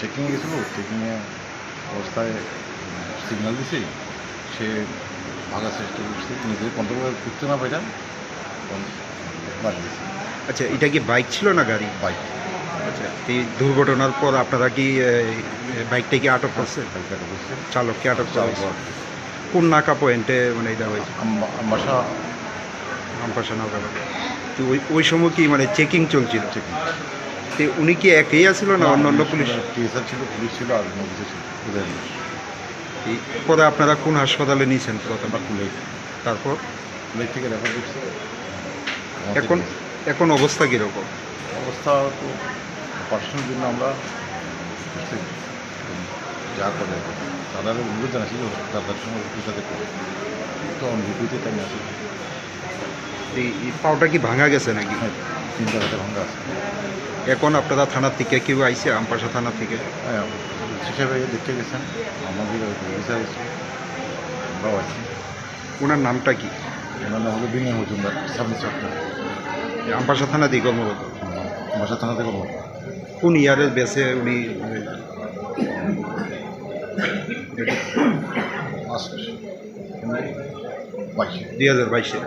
চেকিংয়ে গেছিল চেকিংয়ে অবস্থায় সিগন্যাল দিছি সে ভাগার চেষ্টা করছে নিজের কন্ট্রোল করতে না পাইরা বাড়ি আচ্ছা এটা কি বাইক ছিল না গাড়ি? বাইক আচ্ছা এই দুর্ঘটনার পর আপনারা কি বাইকটা কি আটক করছে? চালককে আটক করা কোন নাকা পয়েন্টে মানে এটা হয়েছে? নৌকা তো ওই ওই সময় কি মানে চেকিং চলছিল? চেকিং তো উনি কি একই আছিল না অন্য অন্য পুলিশ? টিএসআর ছিল পুলিশ ছিল আর অন্য কিছু ছিল পরে আপনারা কোন হাসপাতালে নিয়েছেন? প্রথমে কুলে তারপর? কুলে থেকে রেফার করছি। এখন এখন অবস্থা কীরকম? অবস্থা তো অপারেশনের জন্য আমরা। যা করে তাদের অনুরোধ জানাছিল তাদের সঙ্গে তাদের তো অনুভূতিতে তাই আসি। এই পাওটা কি ভাঙা গেছে নাকি? হ্যাঁ তিন জায়গাতে ভাঙ্গা আছে। এখন আপনারা থানার থেকে কেউ আইছে? আমপাশা থানা থেকে? হ্যাঁ শিশা ভাই দেখতে গেছেন। আমাদের ভিসা আমরাও আছি। ওনার নামটা কি? ওনার নাম হলো বিনয় মজুমদার সাব ইন্সপেক্টর আমপাশা থানা দিয়ে কর্মরত আমপাশা থানা থেকে করব কোন ইয়ারের বেসে উনি বাইশে দুই হাজার বাইশে।